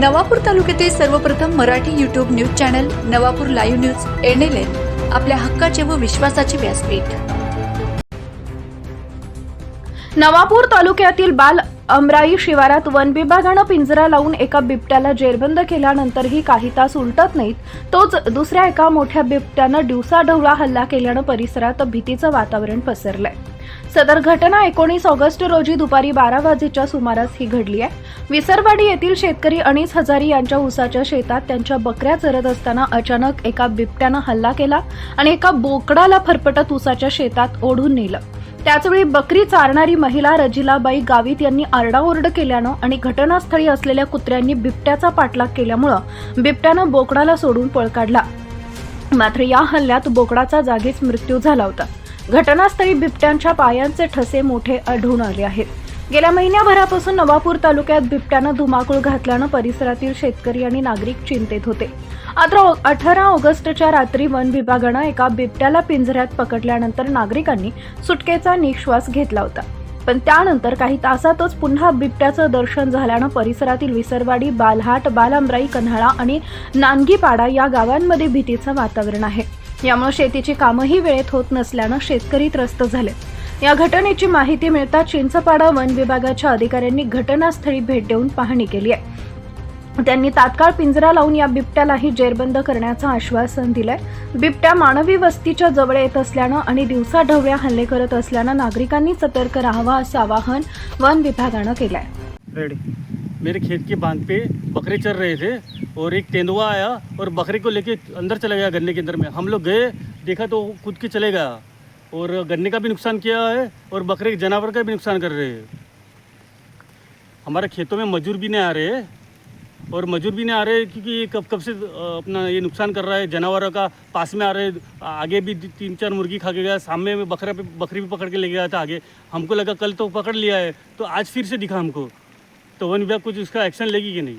नवापूर तालुक्यातील सर्वप्रथम Marathi YouTube news channel Navapur live news NLN आपल्या हक्काचे व विश्वासाचे व्यासपीठ. नवापूर तालुक्यातील बाल अमराई शिवारात वन विभागानं पिंजरा लावून एका बिबट्याला जेरबंद केल्यानंतरही काही तास उलटत नाहीत तोच दुसऱ्या एका मोठ्या बिबट्यानं दिवसाढवळा हल्ला केल्यानं परिसरात भीतीचं वातावरण पसरलंय. सदर घटना एकोणीस ऑगस्ट रोजी दुपारी बारा वाजेच्या सुमारास ही घडली आहे. विसरवाडी येथील शेतकरी अणीस हजारी यांच्या ऊसाच्या शेतात त्यांच्या बकऱ्या चरत असताना अचानक एका बिबट्यानं हल्ला केला आणि एका बोकडाला फरफटत ऊसाच्या शेतात ओढून नेलं. त्याचवेळी बकरी चारणारी महिला रजिलाबाई गावित यांनी आरडाओरड केल्यानं आणि घटनास्थळी असलेल्या कुत्र्यांनी बिबट्याचा पाठलाग केल्यामुळं बिबट्यानं बोकडाला सोडून पळ काढला. मात्र या हल्ल्यात बोकडाचा जागीच मृत्यू झाला होता. घटनास्थळी बिबट्यांच्या पायांचे ठसे मोठे आढळून आले आहेत. गेल्या महिन्याभरापासून नवापूर तालुक्यात बिबट्यानं धुमाकूळ घातल्यानं परिसरातील शेतकरी आणि नागरिक चिंतेत होते. आता अठरा ऑगस्टच्या रात्री वन विभागानं एका बिबट्याला पिंजऱ्यात पकडल्यानंतर नागरिकांनी सुटकेचा निश्वास घेतला होता. पण त्यानंतर काही तासातच पुन्हा बिबट्याचं दर्शन झाल्यानं परिसरातील विसरवाडी बालहाट बालांब्राई कन्हाळा आणि नानगीपाडा या गावांमध्ये भीतीचं वातावरण आहे. यामुळे शेतीची कामंही वेळेत होत नसल्यानं शेतकरी त्रस्त झाले. या घटनेची माहिती मिळताच चिंचपाडा वन विभागाच्या अधिकाऱ्यांनी घटनास्थळी भेट देऊन पाहणी केली आहे. त्यांनी तात्काळ पिंजरा लावून या बिबट्यालाही जेरबंद करण्याचं आश्वासन दिलंय. बिबट्या मानवी वस्तीच्या जवळ येत असल्यानं आणि दिवसा ढवळ्या हल्ले करत असल्यानं नागरिकांनी सतर्क राहावा असं आवाहन वन विभागानं केलंय. मेरे खेत के बांध पे बकरे चर रहे थे और एक तेंदुआ आया और बकरे को लेके अंदर चला गया गन्ने के अंदर में। हम लोग गए, देखा तो कूद के चले गया और गन्ने का भी नुकसान किया है और बकरे जानवर का भी नुकसान कर रहे हैं। हमारे खेतों में मजदूर भी नहीं आ रहे और मजदूर भी नहीं आ रहे क्योंकि ये कब कब से अपना ये नुकसान कर रहा है। जानवरों का पास में आ रहे आगे भी तीन चार मुर्गी खा के गया, सामने में बकरा पे, बकरी भी पकड़ के ले गया था आगे। हमको लगा कल तो पकड़ लिया है तो आज फिर से दिखा हमको। तो वन विभाग कुछ उसका एक्शन लेगी कि नहीं?